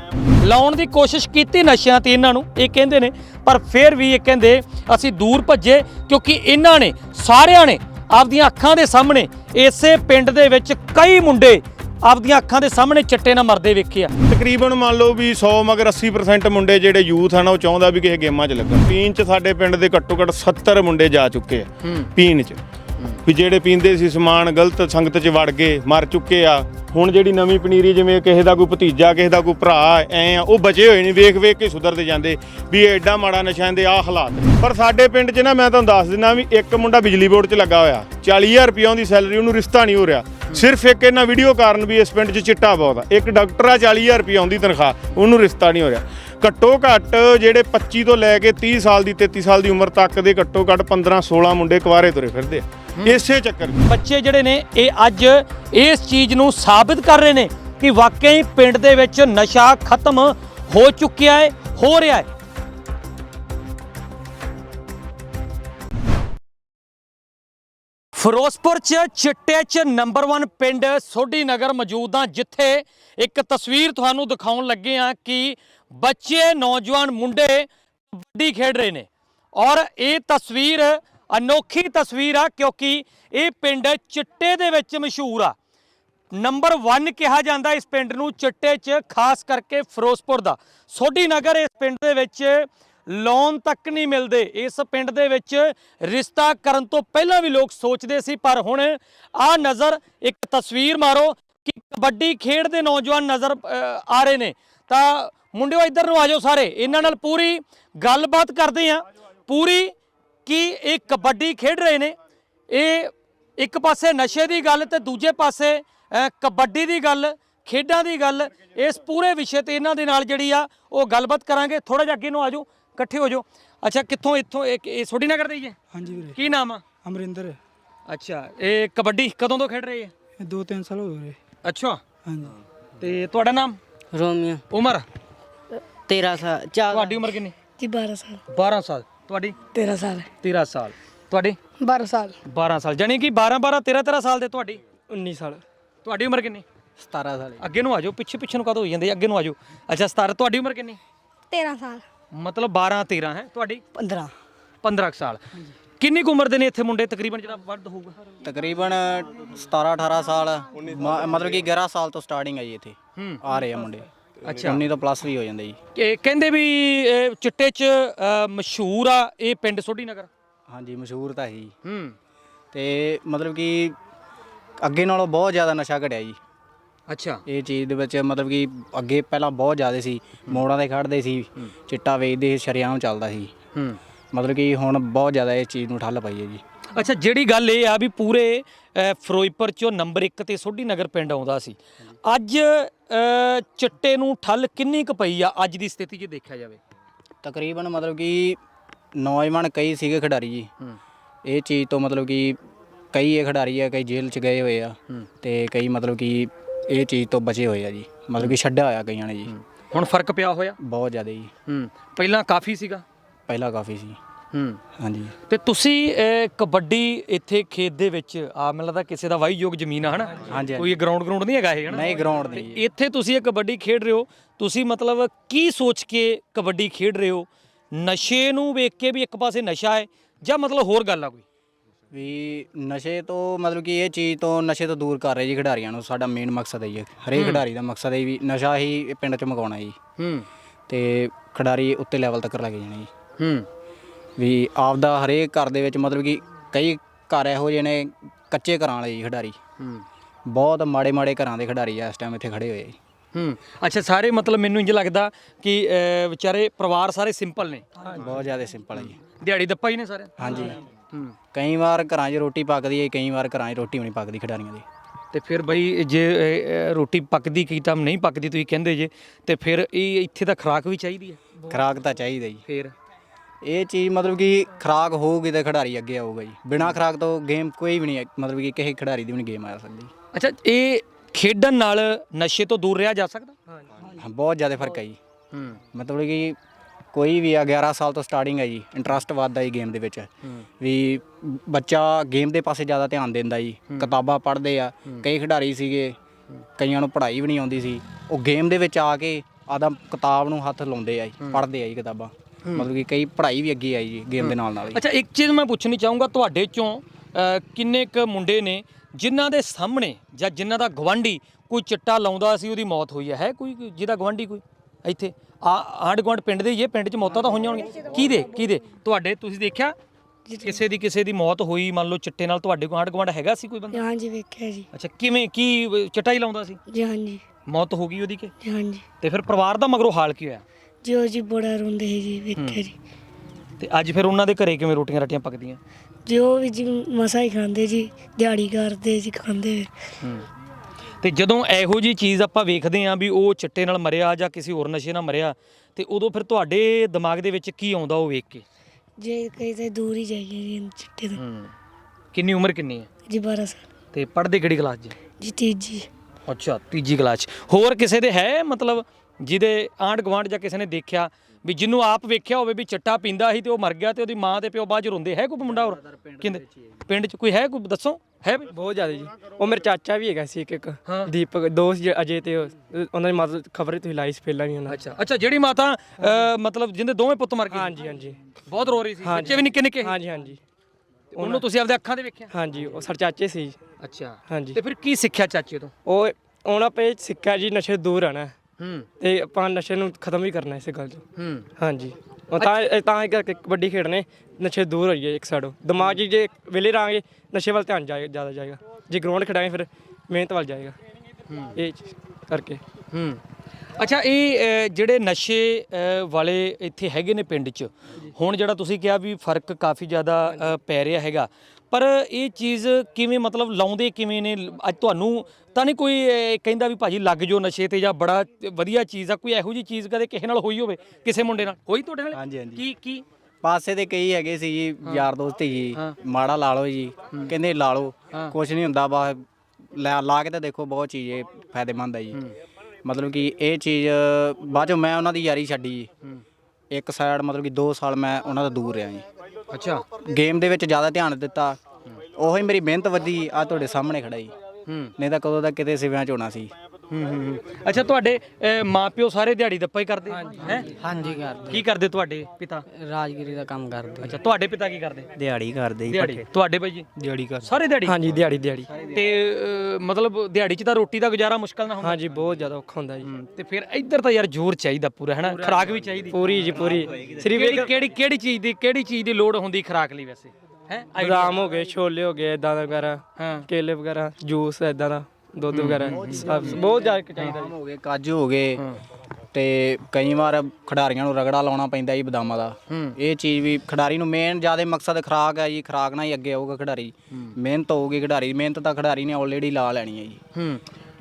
ਲਾਉਣ ਦੀ ਕੋਸ਼ਿਸ਼ ਕੀਤੀ ਨਸ਼ਿਆਂ ਤੇ ਇਹਨਾਂ ਨੂੰ ਇਹ ਕਹਿੰਦੇ ਨੇ ਪਰ ਫਿਰ ਵੀ ਇਹ ਕਹਿੰਦੇ ਅਸੀਂ ਦੂਰ ਭੱਜੇ ਕਿਉਂਕਿ ਇਹਨਾਂ ਨੇ ਸਾਰਿਆਂ ਨੇ ਆਪਦੀਆਂ ਅੱਖਾਂ ਦੇ ਸਾਹਮਣੇ ਇਸੇ ਪਿੰਡ ਦੇ ਵਿੱਚ ਕਈ ਮੁੰਡੇ ਆਪਦੀਆਂ ਅੱਖਾਂ ਦੇ ਸਾਹਮਣੇ ਚਿੱਟੇ ਨਾਲ ਮਰਦੇ ਵੇਖੇ ਆ ਤਕਰੀਬਨ ਮੰਨ ਲਓ ਵੀ 100 ਮਗਰ 80% ਮੁੰਡੇ ਜਿਹੜੇ ਯੂਥ ਆ ਨਾ ਉਹ ਚਾਹੁੰਦਾ ਵੀ ਕਿਸੇ ਗੇਮਾਂ 'ਚ ਲੱਗਣ। ਪੀਣ 'ਚ ਸਾਡੇ ਪਿੰਡ ਦੇ ਘੱਟੋ ਘੱਟ 70 ਮੁੰਡੇ ਜਾ ਚੁੱਕੇ ਆ ਪੀਣ 'ਚ। ਵੀ ਜਿਹੜੇ ਪੀਂਦੇ ਸੀ ਸਮਾਨ ਗਲਤ ਸੰਗਤ 'ਚ ਵੜ ਗਏ, ਮਰ ਚੁੱਕੇ ਆ। ਹੁਣ ਜਿਹੜੀ ਨਵੀਂ ਪਨੀਰੀ ਜਿਵੇਂ ਕਿਸੇ ਦਾ ਕੋਈ ਭਤੀਜਾ, ਕਿਸੇ ਦਾ ਕੋਈ ਭਰਾ ਐ ਆ, ਉਹ ਬਚੇ ਹੋਏ ਨੇ, ਵੇਖ ਵੇਖ ਕੇ ਸੁਧਰਦੇ ਜਾਂਦੇ ਵੀ ਇਹ ਐਡਾ ਮਾੜਾ ਨਸ਼ਾ ਦੇ ਆ ਹਾਲਾਤ। ਨੇ। ਪਰ ਸਾਡੇ ਪਿੰਡ 'ਚ ਨਾ ਮੈਂ ਤੁਹਾਨੂੰ ਦੱਸ ਦਿੰਦਾ ਵੀ ਇੱਕ ਮੁੰਡਾ ਬਿਜਲੀ ਬੋਰਡ 'ਚ ਲੱਗਾ ਹੋਇਆ 40000 ਰੁਪਏ ਉਹਦੀ ਸੈਲਰੀ, ਉਹਨੂੰ ਰਿਸ਼ਤਾ ਨਹੀਂ ਹੋ ਰਿਹਾ। ਸਿਰਫ ਇੱਕ ਇਹਨਾਂ ਵੀਡੀਓ ਕਾਰਨ ਵੀ ਇਸ ਪਿੰਡ 'ਚ ਚਿੱਟਾ ਬਹੁਤ ਆ। ਇੱਕ ਡਾਕਟਰ ਆ 40000 ਰੁਪਏ ਆਉਂਦੀ ਤਨਖਾਹ, ਉਹਨੂੰ ਰਿਸ਼ਤਾ ਨਹੀਂ ਹੋ ਰਿਹਾ। ਘੱਟੋ ਘੱਟ ਜਿਹੜੇ 25 ਤੋਂ ਲੈ ਕੇ 30 ਸਾਲ ਦੀ 33 ਸਾਲ ਦੀ ਉਮਰ ਤੱਕ ਦੇ ਘੱਟੋ ਘੱਟ 15 16 ਮੁੰਡੇ ਕੁਆਰੇ ਤੁਰੇ ਫਿਰਦੇ ਆ। ਇਸੇ ਚੱਕਰ ਬੱਚੇ ਜਿਹੜੇ ਨੇ, ਇਹ ਅੱਜ ਇਸ ਚੀਜ਼ ਨੂੰ ਸਾਬਿਤ ਕਰ ਰਹੇ ਨੇ ਕਿ ਵਾਕਈ ਪਿੰਡ ਦੇ ਵਿੱਚ ਨਸ਼ਾ ਖਤਮ ਹੋ ਚੁੱਕਿਆ ਹੈ, ਹੋ ਰਿਹਾ ਹੈ। ਫਿਰੋਜ਼ਪੁਰ ਚ ਚਿੱਟੇ ਚ ਨੰਬਰ 1 ਪਿੰਡ ਸੋਢੀ ਨਗਰ ਮੌਜੂਦ ਆ ਜਿੱਥੇ ਇੱਕ ਤਸਵੀਰ ਤੁਹਾਨੂੰ ਦਿਖਾਉਣ ਲੱਗੇ ਆ ਕਿ ਬੱਚੇ, ਨੌਜਵਾਨ ਮੁੰਡੇ ਕਬੱਡੀ ਖੇਡ ਰਹੇ ਨੇ। ਔਰ ਇਹ ਤਸਵੀਰ ਅਨੋਖੀ ਤਸਵੀਰ ਆ, ਕਿਉਂਕਿ ਇਹ ਪਿੰਡ ਚਿੱਟੇ ਦੇ ਵਿੱਚ ਮਸ਼ਹੂਰ ਆ। ਨੰਬਰ 1 ਕਿਹਾ ਜਾਂਦਾ ਇਸ ਪਿੰਡ ਨੂੰ, ਚਿੱਟੇ 'ਚ, ਖਾਸ ਕਰਕੇ ਫਿਰੋਜ਼ਪੁਰ ਦਾ। ਸੋਢੀ ਨਗਰ ਇਸ ਪਿੰਡ ਦੇ ਵਿੱਚ ਲੋਨ ਤੱਕ ਨਹੀਂ ਮਿਲਦੇ। ਇਸ ਪਿੰਡ ਦੇ ਵਿੱਚ ਰਿਸ਼ਤਾ ਕਰਨ ਤੋਂ ਪਹਿਲਾਂ ਵੀ ਲੋਕ ਸੋਚਦੇ ਸੀ, ਪਰ ਹੁਣ ਆ ਨਜ਼ਰ ਇੱਕ ਤਸਵੀਰ ਮਾਰੋ ਕਿ ਕਬੱਡੀ ਖੇਡ ਦੇ ਨੌਜਵਾਨ ਨਜ਼ਰ ਆ ਰਹੇ ਨੇ। ਤਾਂ ਮੁੰਡਿਓ, ਇੱਧਰ ਨੂੰ ਆ ਜਾਓ ਸਾਰੇ। ਇਹਨਾਂ ਨਾਲ ਪੂਰੀ ਗੱਲਬਾਤ ਕਰਦੇ ਆ ਪੂਰੀ ਕਿ ਇਹ ਕਬੱਡੀ ਖੇਡ ਰਹੇ ਨੇ। ਇਹ ਇੱਕ ਪਾਸੇ ਨਸ਼ੇ ਦੀ ਗੱਲ ਤੇ ਦੂਜੇ ਪਾਸੇ ਕਬੱਡੀ ਦੀ ਗੱਲ ਖੇਡਾਂ ਦੀ ਗੱਲ ਇਸ ਪੂਰੇ ਵਿਸ਼ੇ ਤੇ ਇਹਨਾਂ ਦੇ ਨਾਲ ਜਿਹੜੀ ਆ ਉਹ ਗੱਲਬਾਤ ਕਰਾਂਗੇ। ਥੋੜਾ ਜਿਹਾ ਅੱਗੇ ਨੂੰ ਆਜੋ ਇਕੱਠੇ ਹੋ ਜਾਓ। ਅੱਛਾ ਕਿੱਥੋਂ ਇੱਥੋਂ ਇਹ ਇਹ ਛੋਟੀ ਨਗਰ ਦੇ ਹੀ ਹੈ ਹਾਂਜੀ ਵੀਰੇ। ਕੀ ਨਾਮ ਆ? ਅਮਰਿੰਦਰ। ਅੱਛਾ ਇਹ ਕਬੱਡੀ ਕਦੋਂ ਤੋਂ ਖੇਡ ਰਹੇ ਦੋ ਤਿੰਨ ਸਾਲ ਹੋ ਗਏ ਅੱਛਾ। ਹਾਂਜੀ। ਤੇ ਤੁਹਾਡਾ ਨਾਮ? ਰੋਮੀਓ। ਉਮਰ? 13 ਸਾਲ ਚਾਰ ਤੁਹਾਡੀ ਉਮਰ ਕਿੰਨੀ? ਜੀ 12 ਸਾਲ। 12 ਸਾਲ। ਤੁਹਾਡੀ? 13 ਸਾਲ। 13 ਸਾਲ। ਤੁਹਾਡੀ? 12 ਸਾਲ। 12 ਸਾਲ। ਜਾਨੀ ਕਿ 12 12 13 13 ਸਾਲ ਦੇ ਤੁਹਾਡੀ? 19 ਸਾਲ। ਤੁਹਾਡੀ ਉਮਰ ਕਿੰਨੀ? 17 ਸਾਲ ਅੱਗੇ ਨੂੰ ਆਜੋ ਪਿੱਛੇ ਪਿੱਛੇ ਨੂੰ ਕਦੋਂ ਹੋਈ ਜਾਂਦੇ? ਅੱਗੇ ਨੂੰ ਆਜੋ ਅੱਛਾ 17 ਤੁਹਾਡੀ ਉਮਰ ਕਿੰਨੀ? 13 ਸਾਲ। ਮਤਲਬ 12 13 ਹੈ? ਤੁਹਾਡੀ? 15 15 ਕੁ ਸਾਲ। ਕਿੰਨੀ ਕੁ ਉਮਰ ਦੇ ਨੇ ਇੱਥੇ ਮੁੰਡੇ? ਤਕਰੀਬਨ ਜਿਹੜਾ ਵੱਧ ਹੋਊਗਾ। ਤਕਰੀਬਨ 17 18 ਸਾਲ। ਮਤਲਬ ਕਿ 11 ਸਾਲ ਤੋਂ ਸਟਾਰਟਿੰਗ ਹੈ ਜੀ ਇੱਥੇ। ਹੂੰ। ਆ ਰਹੇ ਆ ਮੁੰਡੇ। ਅੱਛਾ। 19 ਤੋਂ ਪਲੱਸ ਵੀ ਹੋ ਜਾਂਦਾ ਜੀ। ਕਿ ਕਹਿੰਦੇ ਵੀ ਇਹ ਚਿੱਟੇ 'ਚ ਅ, ਮਸ਼ਹੂਰ ਆ ਇਹ ਪਿੰਡ ਸੋਢੀ ਨਗਰ? ਹਾਂਜੀ ਮਸ਼ਹੂਰ ਤਾਂ ਹੈ ਜੀ। ਹੂੰ। ਤੇ ਮਤਲਬ ਕਿ ਅੱਗੇ ਨਾਲੋਂ ਬਹੁਤ ਜ਼ਿਆਦਾ ਨਸ਼ਾ ਘਟਿਆ ਜੀ। ਅੱਛਾ। ਇਹ ਚੀਜ਼ ਦੇ ਵਿੱਚ ਮਤਲਬ ਕਿ ਅੱਗੇ ਪਹਿਲਾਂ ਬਹੁਤ ਜ਼ਿਆਦਾ ਸੀ। ਮੋੜਾਂ ਤੇ ਖੜਦੇ ਸੀ ਚਿੱਟਾ ਵੇਚਦੇ ਸੀ ਸ਼ਰੇਆਮ ਚੱਲਦਾ ਸੀ। ਹੂੰ। ਮਤਲਬ ਕਿ ਹੁਣ ਬਹੁਤ ਜ਼ਿਆਦਾ ਇਸ ਚੀਜ਼ ਨੂੰ ਠੱਲ ਪਈ ਹੈ ਜੀ। ਅੱਛਾ ਜਿਹੜੀ ਗੱਲ ਇਹ ਆ ਵੀ ਪੂਰੇ ਅ, ਫਿਰੋਜ਼ਪੁਰ ਚੋਂ ਨੰਬਰ 1 ਤੇ ਸੋਢੀ ਨਗਰ ਪਿੰਡ ਆਉਂਦਾ ਸੀ। ਅੱਜ ਅ, ਚਿੱਟੇ ਨੂੰ ਠੱਲ ਕਿੰਨੀ ਕੁ ਪਈ ਆ ਅੱਜ ਦੀ ਸਥਿਤੀ 'ਚ ਦੇਖਿਆ ਜਾਵੇ? ਤਕਰੀਬਨ ਮਤਲਬ ਕਿ ਨੌਜਵਾਨ ਕਈ ਸੀਗੇ ਖਿਡਾਰੀ ਜੀ। ਹੂੰ। ਇਹ ਚੀਜ਼ ਤੋਂ ਮਤਲਬ ਕਿ ਕਈ ਇਹ ਖਿਡਾਰੀ ਆ ਕਈ ਜੇਲ੍ਹ 'ਚ ਗਏ ਹੋਏ ਆ ਤੇ ਕਈ ਮਤਲਬ ਕਿ ਇਹ ਚੀਜ਼ ਤੋਂ ਬਚੇ ਹੋਏ ਆ ਜੀ। ਮਤਲਬ ਕਿ ਛੱਡਿਆ ਹੋਇਆ ਕਈਆਂ ਨੇ ਜੀ। ਹੁਣ ਫ਼ਰਕ ਪਿਆ ਹੋਇਆ? ਬਹੁਤ ਜ਼ਿਆਦਾ ਜੀ। ਹੂੰ। ਪਹਿਲਾਂ ਕਾਫੀ ਸੀਗਾ? ਪਹਿਲਾਂ ਕਾਫੀ ਸੀ। ਹੂੰ। ਹਾਂਜੀ। ਤੇ ਤੁਸੀਂ ਅ, ਕਬੱਡੀ ਇੱਥੇ ਖੇਤ ਦੇ ਵਿੱਚ ਆ ਮੈਨੂੰ ਲੱਗਦਾ ਕਿਸੇ ਦਾ ਵਾਹੀਯੋਗ ਜ਼ਮੀਨ ਆ ਹਨਾ? ਹਾਂਜੀ ਕੋਈ ਗਰਾਊਂਡ ਗਰਾਊਂਡ ਨਹੀਂ ਹੈਗਾ ਇਹ ਹਨਾ? ਨਹੀਂ ਗਰਾਊਂਡ ਨਹੀਂ। ਇੱਥੇ ਤੁਸੀਂ ਇਹ ਕਬੱਡੀ ਖੇਡ ਰਹੇ ਹੋ। ਤੁਸੀਂ ਮਤਲਬ ਕੀ ਸੋਚ ਕੇ ਕਬੱਡੀ ਖੇਡ ਰਹੇ ਹੋ? ਨਸ਼ੇ ਨੂੰ ਵੇਖ ਕੇ ਵੀ ਇੱਕ ਪਾਸੇ ਨਸ਼ਾ ਹੈ ਜਾਂ ਮਤਲਬ ਹੋਰ ਗੱਲ ਆ ਕੋਈ? ਵੀ ਨਸ਼ੇ ਤੋਂ ਮਤਲਬ ਕਿ ਇਹ ਚੀਜ਼ ਤੋਂ ਨਸ਼ੇ ਤੋਂ ਦੂਰ ਕਰ ਰਹੇ ਜੀ ਖਿਡਾਰੀਆਂ ਨੂੰ। ਸਾਡਾ ਮੇਨ ਮਕਸਦ ਹੈ ਜੀ। ਹਰੇਕ ਖਿਡਾਰੀ ਦਾ ਮਕਸਦ ਹੈ ਵੀ ਨਸ਼ਾ ਹੀ ਪਿੰਡ 'ਚ ਮਕਾਉਣਾ ਜੀ। ਹੂੰ। ਤੇ ਖਿਡਾਰੀ ਉੱਤੇ ਲੈਵਲ ਤੱਕ ਲੈ ਕੇ ਜਾਣਾ ਜੀ। ਹੂੰ। ਵੀ ਆਪਦਾ ਹਰੇਕ ਘਰ ਦੇ ਵਿੱਚ ਮਤਲਬ ਕਿ ਕਈ ਘਰ ਇਹੋ ਜਿਹੇ ਨੇ ਕੱਚੇ ਘਰਾਂ ਵਾਲੇ ਜੀ ਖਿਡਾਰੀ। ਹੂੰ। ਬਹੁਤ ਮਾੜੇ ਮਾੜੇ ਘਰਾਂ ਦੇ ਖਿਡਾਰੀ ਆ ਇਸ ਟਾਈਮ ਇੱਥੇ ਖੜੇ ਹੋਏ ਜੀ। ਹੂੰ। ਅੱਛਾ ਸਾਰੇ ਮਤਲਬ ਮੈਨੂੰ ਇੰਜ ਲੱਗਦਾ ਕਿ ਵਿਚਾਰੇ ਪਰਿਵਾਰ ਸਾਰੇ ਸਿੰਪਲ ਨੇ। ਬਹੁਤ ਜ਼ਿਆਦਾ ਸਿੰਪਲ ਹੈ ਜੀ। ਦਿਹਾੜੀ ਦੱਪਾ ਹੀ ਨੇ ਸਾਰੇ? ਹਾਂਜੀ। ਹੂੰ। ਕਈ ਵਾਰ ਘਰਾਂ 'ਚ ਰੋਟੀ ਪੱਕਦੀ ਹੈ ਕਈ ਵਾਰ ਘਰਾਂ 'ਚ ਰੋਟੀ ਵੀ ਨਹੀਂ ਪੱਕਦੀ ਖਿਡਾਰੀਆਂ ਦੀ। ਤੇ ਫਿਰ ਬਈ ਜੇ ਰੋਟੀ ਪੱਕਦੀ ਕੀ ਟਾਈਮ ਨਹੀਂ ਪੱਕਦੀ ਤੁਸੀਂ ਕਹਿੰਦੇ ਜੇ ਤੇ ਫਿਰ ਇਹ ਇੱਥੇ ਤਾਂ ਖੁਰਾਕ ਵੀ ਚਾਹੀਦੀ ਹੈ ਖਰਾਕ ਤਾਂ ਚਾਹੀਦਾ ਜੀ। ਫਿਰ? ਇਹ ਚੀਜ਼ ਮਤਲਬ ਕਿ ਖਰਾਕ ਹੋਊਗੀ ਤਾਂ ਖਿਡਾਰੀ ਅੱਗੇ ਆਊਗਾ ਜੀ। ਬਿਨਾ ਖਰਾਕ ਤੋਂ ਗੇਮ ਕੋਈ ਵੀ ਨਹੀਂ ਹੈ, ਮਤਲਬ ਕਿ ਕਿਸੇ ਖਿਡਾਰੀ ਦੀ ਵੀ ਨਹੀਂ ਗੇਮ ਆ ਸਕਦੀ। ਅੱਛਾ ਇਹ ਖੇਡਣ ਨਾਲ ਨਸ਼ੇ ਤੋਂ ਦੂਰ ਰਿਹਾ ਜਾ ਸਕਦਾ? ਹਾਂ, ਬਹੁਤ ਜ਼ਿਆਦਾ ਫ਼ਰਕ ਹੈ ਜੀ। ਹੂੰ। ਮਤਲਬ ਕਿ ਕੋਈ ਵੀ ਆ 11 ਸਾਲ ਤੋਂ ਸਟਾਰਟਿੰਗ ਹੈ ਜੀ ਇੰਟਰਸਟ ਵੱਧਦਾ ਜੀ ਗੇਮ ਦੇ ਵਿੱਚ। ਵੀ ਬੱਚਾ ਗੇਮ ਦੇ ਪਾਸੇ ਜ਼ਿਆਦਾ ਧਿਆਨ ਦਿੰਦਾ ਜੀ ਕਿਤਾਬਾਂ ਪੜ੍ਹਦੇ ਆ ਕਈ ਖਿਡਾਰੀ ਸੀਗੇ ਕਈਆਂ ਨੂੰ ਪੜ੍ਹਾਈ ਵੀ ਨਹੀਂ ਆਉਂਦੀ ਸੀ। ਉਹ ਗੇਮ ਦੇ ਵਿੱਚ ਆ ਕੇ ਆਦਾ ਕਿਤਾਬ ਨੂੰ ਹੱਥ ਲਾਉਂਦੇ ਆ ਜੀ ਪੜ੍ਹਦੇ ਆ ਜੀ ਕਿਤਾਬਾਂ। ਮਤਲਬ ਕਿ ਕਈ ਪੜ੍ਹਾਈ ਵੀ ਅੱਗੇ ਆਈ ਜੀ ਗੇਮ ਦੇ ਨਾਲ ਨਾਲ ਜੀ ਅੱਛਾ ਇੱਕ ਚੀਜ਼ ਮੈਂ ਪੁੱਛਣੀ ਚਾਹੂੰਗਾ ਤੁਹਾਡੇ ਚੋਂ ਅ, ਕਿੰਨੇ ਕ ਮੁੰਡੇ ਨੇ ਜਿਨ੍ਹਾਂ ਦੇ ਸਾਹਮਣੇ ਜਾਂ ਜਿਨ੍ਹਾਂ ਦਾ ਗਵਾਂਢੀ ਕੋਈ ਚਿੱਟਾ ਲਾਉਂਦਾ ਸੀ ਉਹਦੀ ਮੌਤ ਹੋਈ ਹੈ? ਹੈ ਕੋਈ ਕੋਈ ਜਿਹਦਾ ਗਵਾਂਢੀ ਕੋਈ? ਇੱਥੇ। ਆ ਆਂਢ ਗੁਆਂਢ ਪਿੰਡ ਦੇ ਹੀ ਇਹ ਪਿੰਡ 'ਚ ਮੌਤਾਂ ਤਾਂ ਹੋਈਆਂ ਹੋਣਗੀਆਂ। ਕਿਹਦੇ ਕਿਹਦੇ ਤੁਹਾਡੇ ਤੁਸੀਂ ਦੇਖਿਆ? ਕਿਸੇ ਦੀ ਕਿਸੇ ਦੀ ਮੌਤ ਹੋਈ ਮੰਨ ਲਓ ਚਿੱਟੇ ਨਾਲ ਤੁਹਾਡੇ ਕੋਲ ਆਂਢ ਗੁਆਂਢ ਹੈਗਾ ਸੀ ਕੋਈ ਬੰਦਾ? ਹਾਂਜੀ ਵੇਖਿਆ ਜੀ। ਅੱਛਾ ਕਿਵੇਂ ਕੀ ਅ, ਚਿੱਟਾ ਹੀ ਲਾਉਂਦਾ ਸੀ? ਜੀ ਹਾਂਜੀ। ਮੌਤ ਹੋ ਗਈ ਉਹਦੀ ਕਿ? ਜੀ ਹਾਂਜੀ। ਤੇ ਫਿਰ ਪਰਿਵਾਰ ਦਾ ਮਗਰੋਂ ਹਾਲ ਕੀ ਹੋਇਆ? ਜੀ ਜੀ ਬੜਾ ਰੋਂਦੇ ਸੀ ਜੀ ਵੇਖਿਆ ਜੀ। ਤੇ ਅੱਜ ਫਿਰ ਉਹਨਾਂ ਦੇ ਘਰੇ ਕਿਵੇਂ ਰੋਟੀਆਂ ਰਾਟੀਆਂ ਪੱਕਦੀਆਂ? ਜੀ ਉਹ ਵੀ ਜੀ ਮਸਾ ਹੀ ਖਾਂਦੇ ਜੀ ਦਿਹਾੜੀ ਕਰਦੇ ਜੀ ਖਾਂਦੇ ਫਿਰ। ਤੇ ਜਦੋਂ ਇਹੋ ਜੀ ਚੀਜ਼ ਆਪਾਂ ਵੇਖਦੇ ਆਂ ਵੀ ਉਹ ਚਿੱਟੇ ਨਾਲ ਮਰਿਆ ਜਾਂ ਕਿਸੇ ਹੋਰ ਨਸ਼ੇ ਨਾਲ ਮਰਿਆ ਤੇ ਉਦੋਂ ਫਿਰ ਤੁਹਾਡੇ ਦਿਮਾਗ ਦੇ ਵਿੱਚ ਕੀ ਆਉਂਦਾ ਉਹ ਵੇਖ ਕੇ? ਜੇ ਕਈ ਤੇ ਦੂਰ ਹੀ ਜਾਈਏ ਜੀ ਇਹਨਾਂ ਚਿੱਟੇ ਤੋਂ। ਕਿੰਨੀ ਉਮਰ ਕਿੰਨੀ ਹੈ? ਜੀ 12 ਸਾਲ। ਤੇ ਪੜ੍ਹਦੇ ਕਿਹੜੀ ਕਲਾਸ 'ਚ? ਜੀ ਤੀਜੀ। ਅੱਛਾ ਤੀਜੀ ਕਲਾਸ 'ਚ। ਹੋਰ ਕਿਸੇ ਦੇ ਹੈ ਮਤਲਬ ਜਿਹਦੇ ਆਂਢ ਗੁਆਂਢ ਜਾਂ ਕਿਸੇ ਨੇ ਦੇਖਿਆ ਵੀ ਜਿਹਨੂੰ ਆਪ ਵੇਖਿਆ ਹੋਵੇ ਵੀ ਚਿੱਟਾ ਪੀਂਦਾ ਸੀ ਤੇ ਉਹ ਮਰ ਗਿਆ ਤੇ ਉਹਦੀ ਮਾਂ ਤੇ ਪਿਓ ਬਾਅਦ 'ਚ ਰੋਂਦੇ ਹੈ ਕੋਈ ਮੁੰਡਾ ਹੋਰ? ਕਿੰਦੇ ਪਿੰਡ 'ਚ ਕੋਈ ਹੈ ਕੋਈ? ਦੱਸੋ ਹੈ ਵੀ? ਬਹੁਤ ਜ਼ਿਆਦਾ ਜੀ। ਉਹ ਮੇਰੇ ਚਾਚਾ ਵੀ ਹੈਗਾ ਸੀ ਇੱਕ ਇੱਕ ਹਾਂ। ਦੀਪਕ ਦੋਸਤ ਜੇ ਅਜੇ ਤੇ ਉਹ- ਉਹਨਾਂ ਦੀ ਮਦਦ ਖਬਰ ਤੁਸੀਂ ਲਾਈ ਸੀ ਪਹਿਲਾਂ ਵੀ ਉਹਨਾਂ। ਅੱਛਾ ਅੱਛਾ ਜਿਹੜੀ ਮਾਤਾ ਮਤਲਬ ਜਿੰਦੇ ਦੋਵੇਂ ਪੁੱਤ ਮਰ ਗਏ? ਹਾਂਜੀ ਹਾਂਜੀ। ਬਹੁਤ ਰੋ ਰਹੀ ਸੀ। ਬੱਚੇ ਵੀ ਨਿੱਕੇ ਨਿੱਕੇ ਸੀ। ਹਾਂਜੀ ਹਾਂਜੀ। ਉਹਨੂੰ ਤੁਸੀਂ ਆਪਦੇ ਅੱਖਾਂ ਦੇ ਵੇਖਿਆ? ਹਾਂਜੀ ਉਹ ਸਰ ਚਾਚੇ ਸੀ। ਅੱਛਾ। ਹਾਂਜੀ। ਤੇ ਫਿਰ ਕੀ ਸਿੱਖਿਆ ਚਾਚੇ ਤੋਂ? ਉਹ ਉਹਨਾਂ ਪੇ ਸਿੱਖਿਆ ਜੀ ਨਸ਼ੇ ਤੋਂ ਦੂਰ ਰਹਿਣਾ। ਹੂੰ ਤੇ ਆਪਾਂ ਨਸ਼ੇ ਨੂੰ ਖਤਮ ਵੀ ਕਰਨਾ ਇਸੇ ਗੱਲ ਤੋਂ ਹੂੰ। ਹਾਂਜੀ। ਉਹ ਤਾਂ ਤਾਂ ਇਹ ਕਰਕੇ ਕਬੱਡੀ ਖੇਡਣੇ ਨਸ਼ੇ ਦੂਰ ਹੋਈਏ ਇੱਕ ਸਾਈਡੋਂ ਦਿਮਾਗ 'ਚ ਜੇ ਵਿਲੇ ਰਾਂਗੇ ਨਸ਼ੇ ਵੱਲ ਧਿਆਨ ਜਾਏਗਾ ਜ਼ਿਆਦਾ ਜਾਏਗਾ। ਜੇ ਗਰਾਊਂਡ ਖਿਡਾਂਗੇ ਫਿਰ ਮਿਹਨਤ ਵੱਲ ਜਾਏਗਾ। ਇਹ ਕਰਕੇ। ਹੂੰ। ਅੱਛਾ ਇਹ ਅ, ਜਿਹੜੇ ਨਸ਼ੇ ਅ, ਵਾਲੇ ਇੱਥੇ ਹੈਗੇ ਨੇ ਪਿੰਡ 'ਚ ਹੁਣ ਜਿਹੜਾ ਤੁਸੀਂ ਕਿਹਾ ਵੀ ਫ਼ਰਕ ਕਾਫੀ ਜ਼ਿਆਦਾ ਅ, ਪੈ ਰਿਹਾ ਹੈਗਾ। ਪਰ ਇਹ ਚੀਜ਼ ਕਿਵੇਂ ਮਤਲਬ ਲਾਉਂਦੇ ਕਿਵੇਂ ਨੇ? ਅੱਜ ਤੁਹਾਨੂੰ ਤਾਂ ਨਹੀਂ ਕੋਈ ਕਹਿੰਦਾ ਵੀ ਭਾਜੀ ਲੱਗ ਜੋ ਨਸ਼ੇ ਤੇ ਜਾਂ ਬੜਾ ਵਧੀਆ ਚੀਜ਼ ਆ ਕੋਈ ਇਹੋ ਜੀ ਚੀਜ਼ ਕਦੇ ਕਿਸੇ ਨਾਲ ਹੋਈ ਹੋਵੇ? ਕਿਸੇ ਮੁੰਡੇ ਨਾਲ? ਹੋਈ ਤੁਹਾਡੇ ਨਾਲ? ਹਾਂਜੀ, ਹਾਂਜੀ। ਕੀ ਕੀ? ਪਾਸੇ ਦੇ ਕਈ ਹੈਗੇ ਸੀ ਜੀ ਯਾਰ ਦੋਸਤ ਜੀ ਮਾੜਾ ਲਾ ਲਓ ਜੀ ਕਹਿੰਦੇ ਲਾ ਲਓ। ਕੁਝ ਨਹੀਂ ਹੁੰਦਾ ਬਾ ਲਾ ਲਾ ਕੇ ਤਾਂ ਦੇਖੋ ਬਹੁਤ ਚੀਜ਼ ਇਹ ਫਾਇਦੇਮੰਦ ਹੈ ਜੀ। ਮਤਲਬ ਕਿ ਇਹ ਚੀਜ਼ ਬਾਅਦ ਚੋਂ ਮੈਂ ਉਹਨਾਂ ਦੀ ਯਾਰੀ ਛੱਡੀ ਜੀ। ਇੱਕ ਸਾਈਡ ਮਤਲਬ ਕਿ 2 ਸਾਲ ਮੈਂ ਉਹਨਾਂ ਤੋਂ ਦੂਰ ਰਿਹਾ ਜੀ। ਅੱਛਾ। ਗੇਮ ਦੇ ਵਿੱਚ ਜ਼ਿਆਦਾ ਧਿਆਨ ਦਿੱਤਾ। ਉਹੀ ਮੇਰੀ ਮਿਹਨਤ ਵਧੀ ਆ ਤੁਹਾਡੇ ਸਾਹਮਣੇ ਖੜਾ ਜੀ ਹੂੰ। ਨਹੀਂ ਤਾਂ ਕਦੋਂ ਦਾ ਕਿਤੇ ਸਿਵਿਆਂ ਚ ਹੋਣਾ ਸੀ। ਹੂੰ ਹੂੰ ਅੱਛਾ ਤੁਹਾਡੇ ਅਹ, ਮਾਪਿਓ ਸਾਰੇ ਦਿਹਾੜੀ ਦੱਪਾ ਹੀ ਕਰਦੇ? ਹੈ? ਹਾਂਜੀ ਕਰਦੇ। ਕੀ ਕਰਦੇ ਤੁਹਾਡੇ ਪਿਤਾ? ਰਾਜਗੀਰੀ ਦਾ ਕੰਮ ਕਰਦੇ। ਅੱਛਾ ਤੁਹਾਡੇ ਪਿਤਾ ਕੀ ਕਰਦੇ? ਦਿਹਾੜੀ ਕਰਦੇ ਦਿਹਾੜੀ। ਤੁਹਾਡੇ ਭਾਈ ਜੀ? ਦਿਹਾੜੀ ਕਰ ਸਾਰੇ ਦਿਹਾੜੀ? ਹਾਂਜੀ ਦਿਹਾੜੀ ਦਿਹਾੜੀ। ਤੇ ਅਹ, ਮਤਲਬ ਦਿਹਾੜੀ 'ਚ ਤਾਂ ਰੋਟੀ ਦਾ ਗੁਜ਼ਾਰਾ ਮੁਸ਼ਕਲ ਨਾ ਹੁੰਦਾ? ਹਾਂਜੀ ਬਹੁਤ ਜ਼ਿਆਦਾ ਔਖਾ ਹੁੰਦਾ ਜੀ। ਤੇ ਫਿਰ ਇੱਧਰ ਤਾਂ ਯਾਰ ਜ਼ੋਰ ਚਾਹੀਦਾ ਪੂਰਾ ਹੈਨਾ ਖਰਾਕ ਵੀ ਚਾਹੀਦੀ। ਪੂਰੀ ਜੀ ਪੂਰੀ। ਸਿਰਫ ਕਿਹੜੀ ਕਿਹੜੀ ਕਿਹੜੀ ਚੀਜ਼ ਦੀ ਕਿਹੜੀ ਚੀਜ਼ ਦੀ ਲੋੜ ਹੁੰਦੀ ਖਰਾਕ ਲਈ ਵੈਸੇ? ਹੈ? ਬਦਾਮ ਹੋ ਗਏ ਛੋਲੇ ਹੋ ਗਏ ਇਦਾਂ ਦਾ ਵਗੈਰਾ ਹਾਂ। ਕੇਲੇ ਵਗੈਰਾ ਜੂਸ ਇਦਾਂ ਦਾ। ਦੁੱਧ ਵਗੈਰਾ। ਸਭ ਬਹੁਤ ਜ਼ਿਆਦਾ ਚਾਹੀਦਾ ਜੀ। ਹੋ ਗਏ ਕਾਜੂ ਹੋ ਗਏ ਤੇ ਕਈ ਵਾਰ ਖਿਡਾਰੀਆਂ ਨੂੰ ਰਗੜਾ ਲਾਉਣਾ ਪੈਂਦਾ ਜੀ ਬਦਾਮਾਂ ਦਾ। ਇਹ ਚੀਜ਼ ਵੀ ਖਿਡਾਰੀ ਨੂੰ ਮੇਨ ਜ਼ਿਆਦਾ ਮਕਸਦ ਖਰਾਕ ਹੈ ਜੀ ਖਰਾਕ ਨਾਲ ਹੀ ਅੱਗੇ ਆਊਗਾ ਖਿਡਾਰੀ। ਮਿਹਨਤ ਹੋਊਗੀ ਖਿਡਾਰੀ ਮਿਹਨਤ ਤਾਂ ਖਿਡਾਰੀ ਨੇ ਆਲਰੇਡੀ ਲਾ ਲੈਣੀ ਹੈ ਜੀ। ਹੂੰ।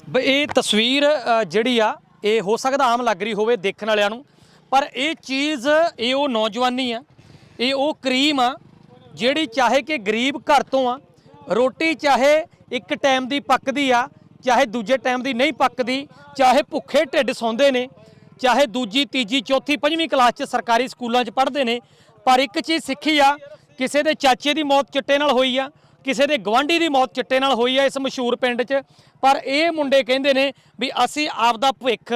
ਬਈ ਇਹ ਤਸਵੀਰ ਅ, ਜਿਹੜੀ ਆ ਇਹ ਹੋ ਸਕਦਾ ਆਮ ਲੱਗ ਰਹੀ ਹੋਵੇ ਦੇਖਣ ਵਾਲਿਆਂ ਨੂੰ ਪਰ ਇਹ ਚੀਜ਼ ਇਹ ਉਹ ਨੌਜਵਾਨੀ ਆ ਇਹ ਉਹ ਕਰੀਮ ਆ ਜਿਹੜੀ ਚਾਹੇ ਕਿ ਗਰੀਬ ਘਰ ਤੋਂ ਆ ਰੋਟੀ ਚਾਹੇ ਇੱਕ ਟਾਈਮ ਦੀ ਪੱਕਦੀ ਆ ਚਾਹੇ ਦੂਜੇ ਟਾਈਮ ਦੀ ਨਹੀਂ ਪੱਕਦੀ, ਚਾਹੇ ਭੁੱਖੇ ਢਿੱਡ ਸੌਂਦੇ ਨੇ, ਚਾਹੇ ਦੂਜੀ, ਤੀਜੀ, ਚੌਥੀ, ਪੰਜਵੀਂ ਕਲਾਸ 'ਚ ਸਰਕਾਰੀ ਸਕੂਲਾਂ 'ਚ ਪੜ੍ਹਦੇ ਨੇ, ਪਰ ਇੱਕ ਚੀਜ਼ ਸਿੱਖੀ ਆ, ਕਿਸੇ ਦੇ ਚਾਚੇ ਦੀ ਮੌਤ ਚਿੱਟੇ ਨਾਲ ਹੋਈ ਆ, ਕਿਸੇ ਦੇ ਗਵਾਂਢੀ ਦੀ ਮੌਤ ਚਿੱਟੇ ਨਾਲ ਹੋਈ ਆ ਇਸ ਮਸ਼ਹੂਰ ਪਿੰਡ 'ਚ, ਪਰ ਇਹ ਮੁੰਡੇ ਕਹਿੰਦੇ ਨੇ ਵੀ ਅਸੀਂ ਆਪਦਾ ਭਵਿੱਖ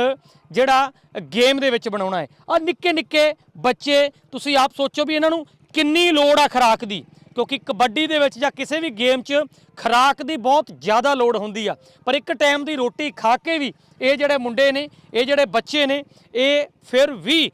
ਜਿਹੜਾ ਗੇਮ ਦੇ ਵਿੱਚ ਬਣਾਉਣਾ ਹੈ। ਆ ਨਿੱਕੇ ਨਿੱਕੇ ਬੱਚੇ, ਤੁਸੀਂ ਆਪ ਸੋਚੋ ਵੀ ਇਹਨਾਂ ਨੂੰ ਕਿੰਨੀ ਲੋੜ ਆ ਖੁਰਾਕ ਦੀ। ਕਿਉਂਕਿ ਕਬੱਡੀ ਦੇ ਵਿੱਚ ਜਾਂ ਕਿਸੇ ਵੀ ਗੇਮ 'ਚ ਖੁਰਾਕ ਦੀ ਬਹੁਤ ਜ਼ਿਆਦਾ ਲੋੜ ਹੁੰਦੀ ਆ। ਪਰ ਇੱਕ ਟਾਈਮ ਦੀ ਰੋਟੀ ਖਾ ਕੇ ਵੀ ਇਹ ਜਿਹੜੇ ਮੁੰਡੇ ਨੇ, ਇਹ ਜਿਹੜੇ ਬੱਚੇ ਨੇ, ਇਹ ਫਿਰ ਵੀ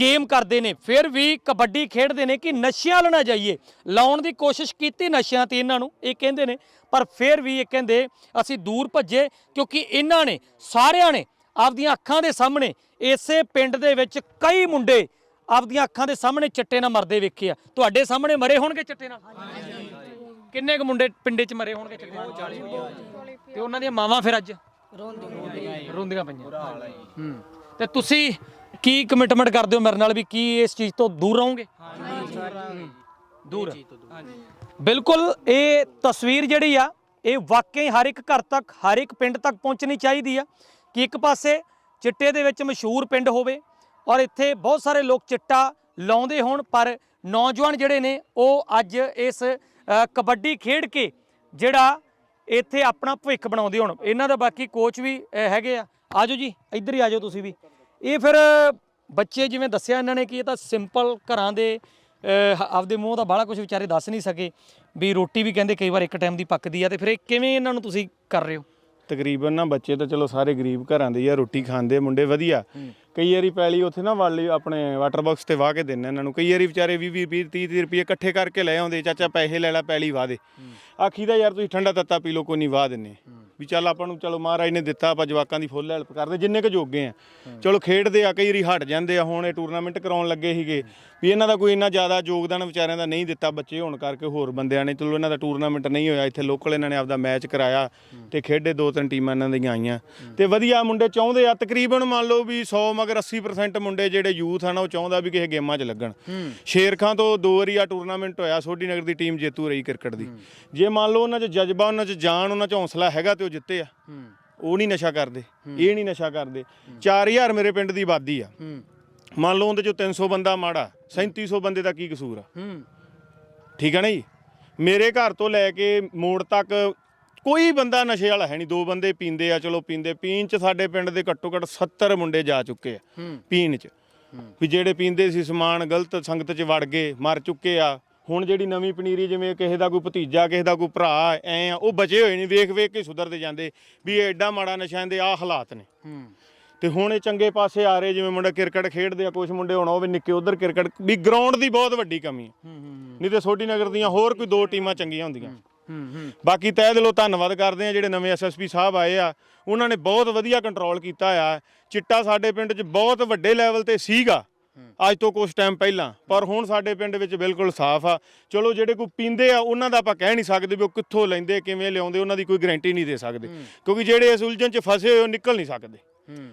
ਗੇਮ ਕਰਦੇ ਨੇ, ਫਿਰ ਵੀ ਕਬੱਡੀ ਖੇਡਦੇ ਨੇ ਕਿ ਨਸ਼ਿਆਂ ਲੈਣਾ ਜਾਈਏ। ਲਾਉਣ ਦੀ ਕੋਸ਼ਿਸ਼ ਕੀਤੀ ਨਸ਼ਿਆਂ ਤੇ ਇਹਨਾਂ ਨੂੰ, ਇਹ ਕਹਿੰਦੇ ਨੇ, ਪਰ ਫਿਰ ਵੀ ਇਹ ਕਹਿੰਦੇ, ਅਸੀਂ ਦੂਰ ਭੱਜੇ ਕਿਉਂਕਿ ਇਹਨਾਂ ਨੇ, ਸਾਰਿਆਂ ਨੇ ਆਪਦੀਆਂ ਅੱਖਾਂ ਦੇ ਸਾਹਮਣੇ ਇਸੇ ਪਿੰਡ ਦੇ ਵਿੱਚ ਕਈ ਮੁੰਡੇ ਆਪਦੀਆਂ ਅੱਖਾਂ ਦੇ ਸਾਹਮਣੇ ਚਿੱਟੇ ਨਾਲ ਮਰਦੇ ਵੇਖੇ ਆ। ਤੁਹਾਡੇ ਸਾਹਮਣੇ ਮਰੇ ਹੋਣਗੇ ਚਿੱਟੇ ਨਾਲ ਕਿੰਨੇ ਕੁ ਮੁੰਡੇ ਪਿੰਡੇ 'ਚ ਮਰੇ ਹੋਣਗੇ ਚਿੱਟੇ ਨਾਲ ਤੇ ਉਹਨਾਂ ਦੀਆਂ ਮਾਵਾਂ ਫਿਰ ਅੱਜ? ਰੋਂਦੀਆਂ ਪਈਆਂ। ਹੂੰ। ਤੇ ਤੁਸੀਂ ਕੀ ਕਮਿਟਮੈਂਟ ਕਰਦੇ ਹੋ ਮੇਰੇ ਨਾਲ ਵੀ ਕੀ ਇਸ ਚੀਜ਼ ਤੋਂ ਦੂਰ ਰਹੋਗੇ? ਦੂਰ। ਬਿਲਕੁਲ, ਇਹ ਤਸਵੀਰ ਜਿਹੜੀ ਆ, ਇਹ ਵਾਕਈ ਹਰ ਇੱਕ ਘਰ ਤੱਕ, ਹਰ ਇੱਕ ਪਿੰਡ ਤੱਕ ਪਹੁੰਚਣੀ ਚਾਹੀਦੀ ਆ ਕਿ ਇੱਕ ਪਾਸੇ ਚਿੱਟੇ ਦੇ ਵਿੱਚ ਮਸ਼ਹੂਰ ਪਿੰਡ ਹੋਵੇ ਔਰ ਇੱਥੇ ਬਹੁਤ ਸਾਰੇ ਲੋਕ ਚਿੱਟਾ ਲਾਉਂਦੇ ਹੋਣ ਪਰ ਨੌਜਵਾਨ ਜਿਹੜੇ ਨੇ ਉਹ ਅੱਜ ਇਸ ਕਬੱਡੀ ਖੇਡ ਕੇ ਜਿਹੜਾ ਇੱਥੇ ਆਪਣਾ ਭਵਿੱਖ ਬਣਾਉਂਦੇ ਹੋਣ। ਇਹਨਾਂ ਦਾ ਬਾਕੀ ਕੋਚ ਵੀ ਹੈਗੇ ਆ। ਆਜੋ ਜੀ ਇੱਧਰ ਹੀ ਆਜੋ ਤੁਸੀਂ ਵੀ। ਇਹ ਫਿਰ ਬੱਚੇ ਜਿਵੇਂ ਦੱਸਿਆ ਇਹਨਾਂ ਨੇ ਕਿ ਇਹ ਤਾਂ ਸਿੰਪਲ ਘਰਾਂ ਦੇ ਆਪਦੇ ਮੂੰਹ ਦਾ ਬਾਹਲਾ ਕੁਝ ਵਿਚਾਰੇ ਦੱਸ ਨਹੀਂ ਸਕੇ ਵੀ ਰੋਟੀ ਵੀ ਕਹਿੰਦੇ ਕਈ ਵਾਰ ਇੱਕ ਟਾਈਮ ਦੀ ਪੱਕਦੀ ਆ ਤੇ ਫਿਰ ਇਹ ਕਿਵੇਂ ਇਹਨਾਂ ਨੂੰ ਤੁਸੀਂ ਕਰ ਰਹੇ ਹੋ? ਤਕਰੀਬਨ ਨਾ ਬੱਚੇ ਤਾਂ ਚਲੋ ਸਾਰੇ ਗਰੀਬ ਘਰਾਂ ਦੇ ਆ ਰੋਟੀ ਖਾਂਦੇ ਮੁੰਡੇ ਵਧੀਆ। ਕਈ ਵਾਰੀ ਪੈਲੀ ਉੱਥੇ ਨਾ ਵਾਲੀ ਆਪਣੇ ਵਾਟਰ ਬਾਕਸ ਤੇ ਵਾਹ ਕੇ ਦਿੰਨੇ ਇਹਨਾਂ ਨੂੰ। ਕਈ ਵਾਰੀ ਵਿਚਾਰੇ 20 20 30 30 ਰੁਪਏ ਇਕੱਠੇ ਕਰਕੇ ਲੈ ਆਉਂਦੇ ਚਾਚਾ ਪੈਸੇ ਲੈ ਲੈ ਪੈਲੀ ਵਾਹ ਦੇ। ਆਖੀ ਦਾ ਯਾਰ ਤੁਸੀਂ ਠੰਡਾ ਤੱਤਾ ਪੀ ਲਓ ਕੋਈ ਨਹੀਂ ਵਾਹ ਦਿੰਨੇ ਵੀ ਚੱਲ ਆਪਾਂ ਨੂੰ ਚਲੋ ਮਹਾਰਾਜ ਨੇ ਦਿੱਤਾ, ਆਪਾਂ ਜਵਾਕਾਂ ਦੀ ਫੁੱਲ ਹੈਲਪ ਕਰਦੇ, ਜਿੰਨੇ ਕੁ ਜੋਗੇ ਆ। ਚਲੋ ਖੇਡਦੇ ਆ, ਕਈ ਵਾਰੀ ਹਟ ਜਾਂਦੇ ਆ, ਹੁਣ ਇਹ ਟੂਰਨਾਮੈਂਟ ਕਰਾਉਣ ਲੱਗੇ ਸੀਗੇ। ਵੀ ਇਹਨਾਂ ਦਾ ਕੋਈ ਇੰਨਾ ਜ਼ਿਆਦਾ ਯੋਗਦਾਨ ਵਿਚਾਰਿਆਂ ਦਾ ਨਹੀਂ ਦਿੱਤਾ, ਬੱਚੇ ਹੋਣ ਕਰਕੇ ਹੋਰ ਬੰਦਿਆਂ ਨੇ। ਚਲੋ ਇਹਨਾਂ ਦਾ ਟੂਰਨਾਮੈਂਟ ਨਹੀਂ ਹੋਇਆ, ਇੱਥੇ ਲੋਕਲ ਇਹਨਾਂ ਨੇ ਆਪਦਾ ਮੈਚ ਕਰਾਇਆ ਤੇ ਖੇਡੇ ਦੋ ਤਿੰਨ ਟੀਮਾਂ ਇਹਨਾਂ ਦੀਆਂ ਆਈਆਂ। ਤੇ ਵਧੀਆ ਮੁੰਡੇ ਚਾਹੁੰਦੇ ਆ, ਤਕਰੀਬਨ ਮੰਨ ਲਓ ਵੀ 100 ਮਗਰ 80% ਮੁੰਡੇ ਜਿਹੜੇ ਯੂਥ ਆ ਨਾ, ਉਹ ਚਾਹੁੰਦਾ ਵੀ ਕਿਸੇ ਗੇਮਾਂ 'ਚ ਲੱਗਣ। ਸ਼ੇਰਖਾਂ ਤੋਂ ਦੋ ਵਾਰੀ ਆ ਟੂਰਨਾਮੈਂਟ ਹੋਇਆ, ਸੋਢੀ ਨਗਰ ਦੀ ਟੀਮ ਜੇਤੂ ਰਹੀ ਕ੍ਰਿਕਟ ਦੀ। ਜੇ ਮੰਨ ਲਓ ਉਹਨਾਂ 'ਚ ਜਜ਼ਬਾ, ਉਹਨਾਂ 'ਚ ਜਾਨ, ਉਹਨਾਂ 'ਚ ਹੌਸਲਾ ਹੈਗਾ ਤੇ ਉਹ ਜਿੱਤੇ ਆ। ਉਹ ਨਹੀਂ ਨਸ਼ਾ ਕਰਦੇ। ਇਹ ਨਹੀਂ ਨਸ਼ਾ ਕਰਦੇ। 4000 ਮੇਰੇ ਪਿੰਡ ਦੀ ਆਬਾਦੀ ਆ। ਮੰਨ ਲਓ ਉਹਦੇ ਚੋਂ 300 ਬੰਦਾ ਮਾੜਾ 3700 ਬੰਦੇ ਦਾ ਕੀ ਕਸੂਰ ਆ? ਠੀਕ ਹੈ ਨਾ ਜੀ? ਮੇਰੇ ਘਰ ਤੋਂ ਲੈ ਕੇ ਮੋੜ ਤੱਕ ਕੋਈ ਬੰਦਾ ਨਸ਼ੇ ਵਾਲਾ ਹੈ ਨਹੀਂ। ਦੋ ਬੰਦੇ ਪੀਂਦੇ ਆ ਚਲੋ ਪੀਂਦੇ। ਪੀਣ ਚ ਸਾਡੇ ਪਿੰਡ ਦੇ ਘੱਟੋ ਘੱਟ 70 ਮੁੰਡੇ ਜਾ ਚੁੱਕੇ ਆ ਪੀਣ ਚ। ਵੀ ਜਿਹੜੇ ਪੀਂਦੇ ਸੀ ਸਮਾਨ ਗਲਤ ਸੰਗਤ ਚ ਵੜ ਗਏ ਮਰ ਚੁੱਕੇ ਆ। ਹੁਣ ਜਿਹੜੀ ਨਵੀਂ ਪਨੀਰੀ ਜਿਵੇਂ ਕਿਸੇ ਦਾ ਕੋਈ ਭਤੀਜਾ ਕਿਸੇ ਦਾ ਕੋਈ ਭਰਾ ਐ ਆ ਉਹ ਬਚੇ ਹੋਏ ਨੇ ਵੇਖ ਵੇਖ ਕੇ ਸੁਧਰਦੇ ਜਾਂਦੇ। ਵੀ ਇਹ ਐਡਾ ਮਾੜਾ ਨਸ਼ਿਆਂ ਦੇ ਆ ਹਾਲਾਤ ਨੇ। ਤੇ ਹੁਣ ਇਹ ਚੰਗੇ ਪਾਸੇ ਆ ਰਹੇ ਜਿਵੇਂ ਮੁੰਡਾ ਕ੍ਰਿਕਟ ਖੇਡਦੇ ਆ ਕੁਝ ਮੁੰਡੇ ਹੁਣ ਉਹ ਵੀ ਨਿੱਕੇ ਉਧਰ ਕ੍ਰਿਕਟ ਵੀ ਗਰਾਊਂਡ ਦੀ ਬਹੁਤ ਵੱਡੀ ਕਮੀ ਹੈ ਨਹੀਂ ਤੇ ਸੋਢੀ ਨਗਰ ਦੀਆਂ ਹੋਰ ਕੋਈ ਦੋ ਟੀਮਾਂ ਚੰਗੀਆਂ ਹੁੰਦੀਆਂ। ਬਾਕੀ ਤਹਿ ਦਿਲੋਂ ਧੰਨਵਾਦ ਕਰਦੇ ਆ ਜਿਹੜੇ ਨਵੇਂ ਐਸਐਸਪੀ ਸਾਹਿਬ ਆਏ ਆ। ਉਹਨਾਂ ਨੇ ਬਹੁਤ ਵਧੀਆ ਕੰਟਰੋਲ ਕੀਤਾ ਆ। ਚਿੱਟਾ ਸਾਡੇ ਪਿੰਡ 'ਚ ਬਹੁਤ ਵੱਡੇ ਲੈਵਲ ਤੇ ਸੀਗਾ। ਅੱਜ ਤੋਂ ਕੁਝ ਟਾਈਮ ਪਹਿਲਾਂ ਪਰ ਹੁਣ ਸਾਡੇ ਪਿੰਡ ਵਿੱਚ ਬਿਲਕੁਲ ਸਾਫ਼ ਆ। ਚਲੋ ਜਿਹੜੇ ਕੋਈ ਪੀਂਦੇ ਆ ਉਹਨਾਂ ਦਾ ਆਪਾਂ ਕਹਿ ਨਹੀਂ ਸਕਦੇ ਵੀ ਉਹ ਕਿੱਥੋਂ ਲੈਂਦੇ ਕਿਵੇਂ ਲਿਆਉਂਦੇ ਉਹਨਾਂ ਦੀ ਕੋਈ ਗਾਰੰਟੀ ਨਹੀਂ ਦੇ ਸਕਦੇ। ਕਿਉਂਕਿ ਜਿਹੜੇ ਇਸ ਉਲਝਣ 'ਚ ਫਸੇ ਹੋਏ ਉਹ ਨਿਕਲ ਨਹੀਂ ਸਕਦੇ।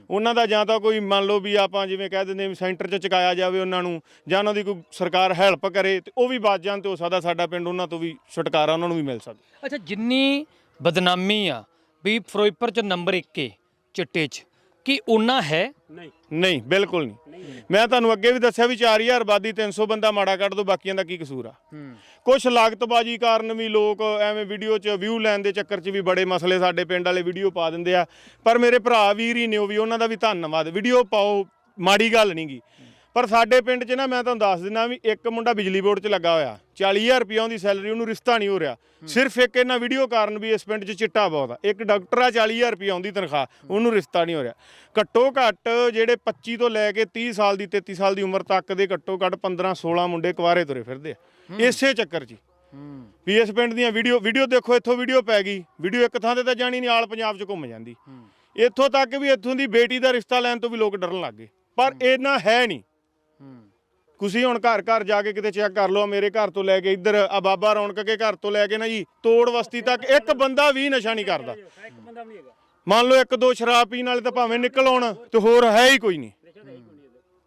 ਉਹਨਾਂ ਦਾ ਜਾਂ ਤਾਂ ਕੋਈ ਮੰਨ ਲਓ ਵੀ ਆਪਾਂ ਜਿਵੇਂ ਕਹਿ ਦਿੰਦੇ ਵੀ ਸੈਂਟਰ 'ਚ ਚੁਕਾਇਆ ਜਾਵੇ ਉਹਨਾਂ ਨੂੰ ਜਾਂ ਉਹਨਾਂ ਦੀ ਕੋਈ ਸਰਕਾਰ ਹੈਲਪ ਕਰੇ ਤੇ ਉਹ ਵੀ ਬਚ ਜਾਣ ਤੇ ਹੋ ਸਕਦਾ ਸਾਡਾ ਪਿੰਡ ਉਹਨਾਂ ਤੋਂ ਵੀ ਛੁਟਕਾਰਾ ਉਹਨਾਂ ਨੂੰ ਵੀ ਮਿਲ ਸਕਦਾ ਅੱਛਾ ਜਿੰਨੀ ਬਦਨਾਮੀ ਆ ਵੀ ਫਿਰੋਜ਼ਪੁਰ ਚ ਨੰਬਰ 1 ਏ ਚਿੱਟੇ ਚ। ਕੀ ਉਹਨਾਂ ਹੈ? ਨਹੀਂ। ਨਹੀਂ ਬਿਲਕੁਲ ਨਹੀਂ। ਮੈਂ ਤੁਹਾਨੂੰ ਅੱਗੇ ਵੀ ਦੱਸਿਆ ਵੀ 4000 ਆਬਾਦੀ 300 ਬੰਦਾ ਮਾੜਾ ਕੱਢ ਦੋ ਬਾਕੀਆਂ ਦਾ ਕੀ ਕਸੂਰ ਆ? ਕੁਝ ਲਾਗਤਬਾਜੀ ਕਾਰਨ ਵੀ ਲੋਕ ਐਵੇਂ ਵੀਡੀਓ 'ਚ ਵਿਊ ਲੈਣ ਦੇ ਚੱਕਰ 'ਚ ਵੀ ਬੜੇ ਮਸਲੇ ਸਾਡੇ ਪਿੰਡ ਵਾਲੇ ਵੀਡੀਓ ਪਾ ਦਿੰਦੇ ਆ। ਪਰ ਮੇਰੇ ਭਰਾ ਵੀਰ ਹੀ ਨੇ ਉਹ ਵੀ ਉਹਨਾਂ ਦਾ ਵੀ ਧੰਨਵਾਦ। ਵੀਡੀਓ ਪਾਓ ਮਾੜੀ ਗੱਲ ਨਹੀਂਗੀ ਪਰ ਸਾਡੇ ਪਿੰਡ 'ਚ ਨਾ ਮੈਂ ਤੁਹਾਨੂੰ ਦੱਸ ਦਿੰਦਾ ਵੀ ਇੱਕ ਮੁੰਡਾ ਬਿਜਲੀ ਬੋਰਡ 'ਚ ਲੱਗਾ ਹੋਇਆ 40000 ਰੁਪਏ ਉਹਦੀ ਸੈਲਰੀ ਉਹਨੂੰ ਰਿਸ਼ਤਾ ਨਹੀਂ ਹੋ ਰਿਹਾ। ਸਿਰਫ ਇੱਕ ਇਹਨਾਂ ਵੀਡੀਓ ਕਾਰਨ ਵੀ ਇਸ ਪਿੰਡ 'ਚ ਚਿੱਟਾ ਬਹੁਤ ਆ। ਇੱਕ ਡਾਕਟਰ ਆ 40000 ਰੁਪਏ ਆਉਂਦੀ ਤਨਖਾਹ ਉਹਨੂੰ ਰਿਸ਼ਤਾ ਨਹੀਂ ਹੋ ਰਿਹਾ। ਘੱਟੋ ਘੱਟ ਜਿਹੜੇ 25 ਤੋਂ ਲੈ ਕੇ 30 ਸਾਲ ਦੀ 33 ਸਾਲ ਦੀ ਉਮਰ ਤੱਕ ਦੇ ਘੱਟੋ ਘੱਟ 15 16 ਮੁੰਡੇ ਕੁਆਰੇ ਤੁਰੇ ਫਿਰਦੇ ਆ। ਇਸੇ ਚੱਕਰ 'ਚ। ਵੀ ਇਸ ਪਿੰਡ ਦੀਆਂ ਵੀਡੀਓ ਵੀਡੀਓ ਦੇਖੋ ਇੱਥੋਂ ਵੀਡੀਓ ਪੈ ਗਈ। ਵੀਡੀਓ ਇੱਕ ਥਾਂ ਤੇ ਤਾਂ ਜਾਣੀ ਨਹੀਂ ਆਲ ਪੰਜਾਬ 'ਚ ਘੁੰਮ ਜਾਂਦੀ। ਇੱਥੋਂ ਤੱਕ ਵੀ ਇੱਥੋਂ ਦੀ ਬੇਟੀ ਦਾ ਰਿਸ਼ਤਾ ਲੈਣ ਤੋਂ ਵੀ ਲੋਕ ਡਰਨ ਲੱਗ ਗਏ। ਪਰ ਇਹਨਾਂ ਹੈ ਨਹੀਂ। ਤੁਸੀਂ ਹੁਣ ਘਰ ਘਰ ਜਾ ਕੇ ਕਿਤੇ ਚੈੱਕ ਕਰ ਲਓ, ਮੇਰੇ ਘਰ ਤੋਂ ਲੈ ਕੇ ਇੱਧਰ ਆ ਬਾਬਾ ਰੌਣਕ ਕੇ ਘਰ ਤੋਂ ਲੈ ਕੇ ਨਾ ਜੀ, ਤੋੜ ਵਸਤੀ ਤੱਕ ਇੱਕ ਬੰਦਾ ਵੀ ਨਸ਼ਾ ਨਹੀਂ ਕਰਦਾ। ਮੰਨ ਲਓ ਇੱਕ ਦੋ ਸ਼ਰਾਬ ਪੀਣ ਵਾਲੇ ਤਾਂ ਭਾਵੇਂ ਨਿਕਲ ਆਉਣ ਤੇ ਹੋਰ ਹੈ ਹੀ ਕੋਈ ਨਹੀਂ।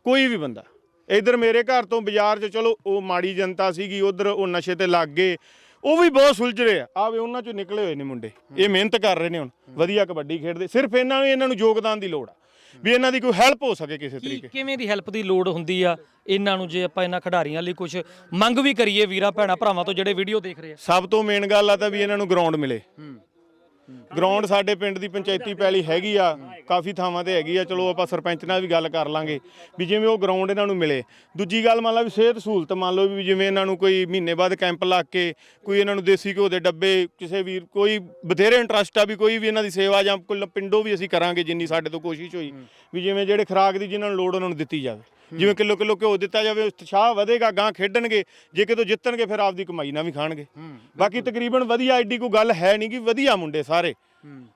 ਕੋਈ ਵੀ ਬੰਦਾ। ਇੱਧਰ ਮੇਰੇ ਘਰ ਤੋਂ ਬਾਜ਼ਾਰ 'ਚ ਚਲੋ, ਉਹ ਮਾੜੀ ਜਨਤਾ ਸੀਗੀ, ਉਧਰ ਉਹ ਨਸ਼ੇ ਤੇ ਲੱਗ ਗਏ। ਉਹ ਵੀ ਬਹੁਤ ਸੁਲਝ ਰਹੇ ਆ ਵੀ ਉਹਨਾਂ 'ਚੋਂ ਨਿਕਲੇ ਹੋਏ ਨੇ ਮੁੰਡੇ। ਇਹ ਮਿਹਨਤ ਕਰ ਰਹੇ ਨੇ ਹੁਣ। ਵਧੀਆ ਕਬੱਡੀ ਖੇਡਦੇ। ਸਿਰਫ ਇਹਨਾਂ ਨੂੰ ਇਹਨਾਂ ਨੂੰ ਯੋਗਦਾਨ ਦੀ ਲੋੜ ਆ। ਵੀ ਇਹਨਾਂ ਦੀ ਕੋਈ ਹੈਲਪ ਹੋ ਸਕੇ ਕਿਸੇ ਕੀ ਤਰੀਕੇ। ਕਿਵੇਂ ਦੀ ਹੈਲਪ ਦੀ ਲੋੜ ਹੁੰਦੀ ਆ? ਇਹਨਾਂ ਨੂੰ ਜੇ ਆਪਾਂ ਇਹਨਾਂ ਖਿਡਾਰੀਆਂ ਲਈ ਕੁਝ ਮੰਗ ਵੀ ਕਰੀਏ ਵੀਰਾਂ ਭੈਣਾਂ ਭਰਾਵਾਂ ਤੋਂ ਜਿਹੜੇ ਵੀਡੀਓ ਦੇਖ ਰਹੇ ਆ। ਸਭ ਤੋਂ ਮੇਨ ਗੱਲ ਆ ਤਾਂ ਵੀ ਇਹਨਾਂ ਨੂੰ ਗਰਾਊਂਡ ਮਿਲੇ। ਗਰਾਊਂਡ ਸਾਡੇ ਪਿੰਡ ਦੀ ਪੰਚਾਇਤੀ ਪੈਲੀ ਹੈਗੀ ਆ, ਕਾਫੀ ਥਾਵਾਂ ਤੇ ਹੈਗੀ ਆ। ਚਲੋ ਆਪਾਂ ਸਰਪੰਚ ਨਾਲ ਵੀ ਗੱਲ ਕਰ ਲਾਂਗੇ ਵੀ ਜਿਵੇਂ ਉਹ ਗਰਾਊਂਡ ਇਹਨਾਂ ਨੂੰ ਮਿਲੇ। ਦੂਜੀ ਗੱਲ ਮੰਨ ਲਾ ਵੀ ਸਿਹਤ ਸਹੂਲਤ ਮੰਨ ਲਓ ਵੀ ਜਿਵੇਂ ਇਹਨਾਂ ਨੂੰ ਕੋਈ ਮਹੀਨੇ ਬਾਅਦ ਕੈਂਪ ਲਾ ਕੇ ਕੋਈ ਇਹਨਾਂ ਨੂੰ ਦੇਸੀ ਘਿਓ ਦੇ ਡੱਬੇ, ਕਿਸੇ ਵੀ ਕੋਈ ਬਥੇਰੇ ਇੰਟਰਸਟ ਆ ਵੀ ਕੋਈ ਵੀ ਇਹਨਾਂ ਦੀ ਸੇਵਾ ਜਾਂ ਕੋਈ ਪਿੰਡੋਂ ਵੀ ਅਸੀਂ ਕਰਾਂਗੇ ਜਿੰਨੀ ਸਾਡੇ ਤੋਂ ਕੋਸ਼ਿਸ਼ ਹੋਈ। ਵੀ ਜਿਵੇਂ ਜਿਹੜੇ ਖੁਰਾਕ ਦੀ ਜਿਨ੍ਹਾਂ ਨੂੰ ਲੋੜ ਉਹਨਾਂ ਨੂੰ ਦਿੱਤੀ ਜਾਵੇ। ਜਿਵੇਂ ਕਿਲੋ ਕਿਲੋ ਘਿਓ ਦਿੱਤਾ ਜਾਵੇ ਉਤਸ਼ਾਹ ਵਧੇਗਾ ਗਾਂ ਖੇਡਣਗੇ ਜੇ ਕਿਤੋਂ ਜਿੱਤਣਗੇ ਫਿਰ ਆਪਦੀ ਕਮਾਈ ਨਾਲ ਵੀ ਖਾਣਗੇ। ਬਾਕੀ ਤਕਰੀਬਨ ਵਧੀਆ ਐਡੀ ਕੋਈ ਗੱਲ ਹੈ ਨਹੀਂ ਕਿ ਵਧੀਆ ਮੁੰਡੇ ਸਾਰੇ।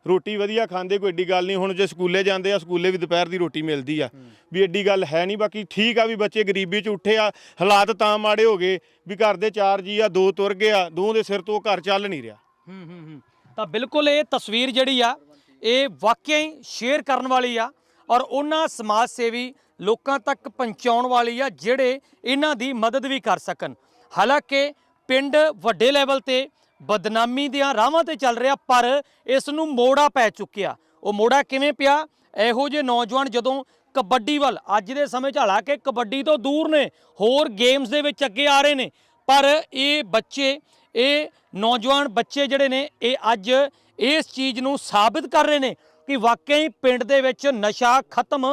ਰੋਟੀ ਵਧੀਆ ਖਾਂਦੇ ਕੋਈ ਐਡੀ ਗੱਲ ਨਹੀਂ ਹੁਣ ਜੇ ਸਕੂਲੇ ਜਾਂਦੇ ਆ ਸਕੂਲੇ ਵੀ ਦੁਪਹਿਰ ਦੀ ਰੋਟੀ ਮਿਲਦੀ ਆ। ਵੀ ਐਡੀ ਗੱਲ ਹੈ ਨਹੀਂ ਬਾਕੀ ਠੀਕ ਆ ਵੀ ਬੱਚੇ ਗਰੀਬੀ 'ਚ ਉੱਠੇ ਆ ਹਾਲਾਤ ਤਾਂ ਮਾੜੇ ਹੋ ਗਏ ਵੀ ਘਰ ਦੇ ਚਾਰ ਜੀ ਆ ਦੋ ਤੁਰ ਗਏ ਆ ਦੋ ਦੇ ਸਿਰ ਤੋਂ ਘਰ ਚੱਲ ਨਹੀਂ ਰਿਹਾ। ਤਾਂ ਬਿਲਕੁਲ ਇਹ ਤਸਵੀਰ ਜਿਹੜੀ ਆ ਇਹ ਵਾਕਿਆ ਹੀ ਸ਼ੇਅਰ ਕਰਨ ਵਾਲੀ ਆ ਔਰ ਉਹਨਾਂ ਸਮਾਜ ਸੇਵੀ ਲੋਕਾਂ ਤੱਕ ਪਹੁੰਚਾਉਣ ਵਾਲੀ ਆ, ਜਿਹੜੇ ਇਹਨਾਂ ਦੀ ਮਦਦ ਵੀ ਕਰ ਸਕਣ। ਹਾਲਾਂਕਿ ਪਿੰਡ ਵੱਡੇ ਲੈਵਲ ਤੇ ਬਦਨਾਮੀ ਦੀਆਂ ਰਾਹਾਂ ਤੇ ਚੱਲ ਰਿਹਾ, ਪਰ ਇਸ ਨੂੰ ਮੋੜਾ ਪੈ ਚੁੱਕਿਆ। ਉਹ ਮੋੜਾ ਕਿਵੇਂ ਪਿਆ? ਇਹੋ ਜਿਹੇ ਨੌਜਵਾਨ ਜਦੋਂ ਕਬੱਡੀ ਵੱਲ, ਅੱਜ ਦੇ ਸਮੇਂ 'ਚ ਹਾਲਾਂਕਿ ਕਬੱਡੀ ਤੋਂ ਦੂਰ ਨੇ, ਹੋਰ ਗੇਮਸ ਦੇ ਵਿੱਚ ਅੱਗੇ ਆ ਰਹੇ ਨੇ, ਪਰ ਇਹ ਬੱਚੇ, ਇਹ ਨੌਜਵਾਨ ਬੱਚੇ ਜਿਹੜੇ ਨੇ, ਇਹ ਅੱਜ ਇਸ ਚੀਜ਼ ਨੂੰ ਸਾਬਿਤ ਕਰ ਰਹੇ ਨੇ ਕਿ ਵਾਕਈ ਪਿੰਡ ਦੇ ਵਿੱਚ ਨਸ਼ਾ ਖਤਮ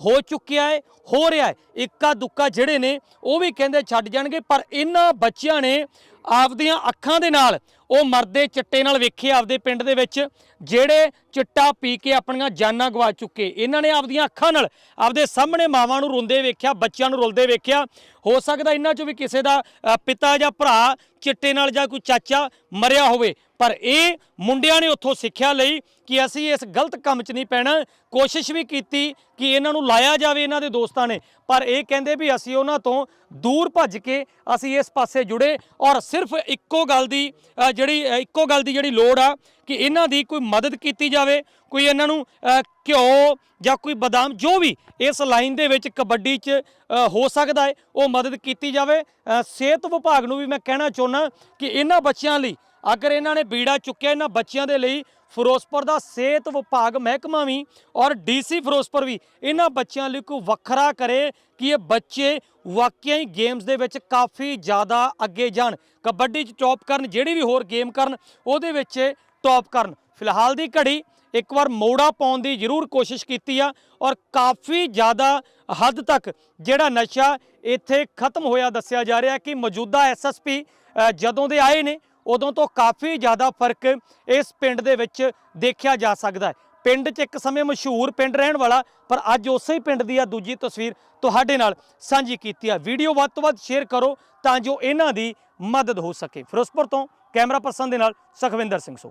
ਹੋ ਚੁੱਕਿਆ ਹੈ, ਹੋ ਰਿਹਾ ਹੈ। ਇੱਕਾ ਦੁੱਕਾ ਜਿਹੜੇ ਨੇ, ਉਹ ਵੀ ਕਹਿੰਦੇ ਛੱਡ ਜਾਣਗੇ, ਪਰ ਇਹਨਾਂ ਬੱਚਿਆਂ ਨੇ ਆਪਦੀਆਂ ਅੱਖਾਂ ਦੇ ਨਾਲ ਉਹ ਮਰਦੇ ਚਿੱਟੇ ਨਾਲ ਵੇਖੇ ਆਪਦੇ ਪਿੰਡ ਦੇ ਵਿੱਚ, ਜਿਹੜੇ ਚਿੱਟਾ ਪੀ ਕੇ ਆਪਣੀਆਂ ਜਾਨਾਂ ਗਵਾ ਚੁੱਕੇ। ਇਹਨਾਂ ਨੇ ਆਪਦੀਆਂ ਅੱਖਾਂ ਨਾਲ ਆਪਦੇ ਸਾਹਮਣੇ ਮਾਵਾਂ ਨੂੰ ਰੋਂਦੇ ਵੇਖਿਆ, ਬੱਚਿਆਂ ਨੂੰ ਰੁਲਦੇ ਵੇਖਿਆ। ਹੋ ਸਕਦਾ ਇਹਨਾਂ ਚੋਂ ਵੀ ਕਿਸੇ ਦਾ ਪਿਤਾ ਜਾਂ ਭਰਾ ਚਿੱਟੇ ਨਾਲ ਜਾਂ ਕੋਈ ਚਾਚਾ ਮਰਿਆ ਹੋਵੇ। ਪਰ ਇਹ ਮੁੰਡਿਆਂ ਨੇ ਉੱਥੋਂ ਸਿੱਖਿਆ ਲਈ ਕਿ ਅਸੀਂ ਇਸ ਗਲਤ ਕੰਮ 'ਚ ਨਹੀਂ ਪੈਣਾ। ਕੋਸ਼ਿਸ਼ ਵੀ ਕੀਤੀ ਕਿ ਇਹਨਾਂ ਨੂੰ ਲਾਇਆ ਜਾਵੇ, ਇਹਨਾਂ ਦੇ ਦੋਸਤਾਂ ਨੇ। ਪਰ ਇਹ ਕਹਿੰਦੇ ਵੀ ਅਸੀਂ ਉਹਨਾਂ ਤੋਂ ਦੂਰ ਭੱਜ ਕੇ ਅਸੀਂ ਇਸ ਪਾਸੇ ਜੁੜੇ ਔਰ ਸਿਰਫ ਇੱਕੋ ਗੱਲ ਦੀ ਜਿਹੜੀ ਇੱਕੋ ਗੱਲ ਦੀ ਜਿਹੜੀ ਲੋੜ ਆ ਕਿ ਇਹਨਾਂ ਦੀ ਕੋਈ ਮਦਦ ਕੀਤੀ ਜਾਵੇ, ਕੋਈ ਇਹਨਾਂ ਨੂੰ ਘਿਓ ਜਾਂ ਕੋਈ ਬਦਾਮ ਜੋ ਵੀ ਇਸ ਲਾਈਨ ਦੇ ਵਿੱਚ ਕਬੱਡੀ 'ਚ ਹੋ ਸਕਦਾ ਹੈ, ਉਹ ਮਦਦ ਕੀਤੀ ਜਾਵੇ। ਸਿਹਤ ਵਿਭਾਗ ਨੂੰ ਵੀ ਮੈਂ ਕਹਿਣਾ ਚਾਹੁੰਦਾ ਕਿ ਇਹਨਾਂ ਬੱਚਿਆਂ ਲਈ ਅਗਰ ਇਹਨਾਂ ਨੇ ਬੀੜਾ ਚੁੱਕਿਆ ਇਹਨਾਂ ਬੱਚਿਆਂ ਦੇ ਲਈ। ਫਿਰੋਜ਼ਪੁਰ ਦਾ ਸਿਹਤ ਵਿਭਾਗ, ਮਹਿਕਮਾ ਵੀ ਔਰ ਡੀਸੀ ਫਿਰੋਜ਼ਪੁਰ ਵੀ ਇਹਨਾਂ ਬੱਚਿਆਂ ਲਈ ਕੋਈ ਵੱਖਰਾ ਕਰੇ ਕਿ ਇਹ ਬੱਚੇ ਵਾਕਿਆ ਹੀ ਗੇਮਸ ਦੇ ਵਿੱਚ ਕਾਫੀ ਜ਼ਿਆਦਾ ਅੱਗੇ ਜਾਣ। ਕਬੱਡੀ 'ਚ ਟੌਪ ਕਰਨ, ਜਿਹੜੀ ਵੀ ਹੋਰ ਗੇਮ ਕਰਨ, ਉਹਦੇ ਵਿੱਚ ਟੌਪ ਕਰਨ। ਫਿਲਹਾਲ ਦੀ ਘੜੀ ਇੱਕ ਵਾਰ ਮੋੜਾ ਪਾਉਣ ਦੀ ਜ਼ਰੂਰ ਕੋਸ਼ਿਸ਼ ਕੀਤੀ ਆ ਔਰ ਕਾਫੀ ਜ਼ਿਆਦਾ ਹੱਦ ਤੱਕ ਜਿਹੜਾ ਨਸ਼ਾ ਇੱਥੇ ਖਤਮ ਹੋਇਆ ਦੱਸਿਆ ਜਾ ਰਿਹਾ ਕਿ ਮੌਜੂਦਾ ਐਸਐਸਪੀ ਜਦੋਂ ਦੇ ਆਏ ਨੇ ਉਦੋਂ ਤੋਂ ਕਾਫੀ ਜ਼ਿਆਦਾ ਫ਼ਰਕ ਇਸ ਪਿੰਡ ਦੇ ਵਿੱਚ ਦੇਖਿਆ ਜਾ ਸਕਦਾ ਹੈ। ਪਿੰਡ 'ਚ ਇੱਕ ਸਮੇਂ ਮਸ਼ਹੂਰ ਪਿੰਡ ਰਹਿਣ ਵਾਲਾ, ਪਰ ਅੱਜ ਉਸੇ ਹੀ ਪਿੰਡ ਦੀ ਆ ਦੂਜੀ ਤਸਵੀਰ ਤੁਹਾਡੇ ਨਾਲ ਸਾਂਝੀ ਕੀਤੀ ਆ। ਵੀਡੀਓ ਵੱਧ ਤੋਂ ਵੱਧ ਸ਼ੇਅਰ ਕਰੋ ਤਾਂ ਜੋ ਇਹਨਾਂ ਦੀ ਮਦਦ ਹੋ ਸਕੇ। ਫਿਰੋਜ਼ਪੁਰ ਤੋਂ ਕੈਮਰਾ ਪਰਸਨ ਦੇ ਨਾਲ ਸੁਖਵਿੰਦਰ ਸਿੰਘ ਸੋ